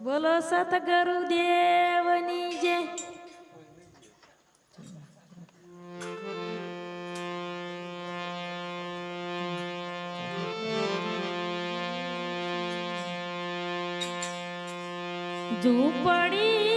બોલો સતગુરુ દેવની જય. ઝૂંપડી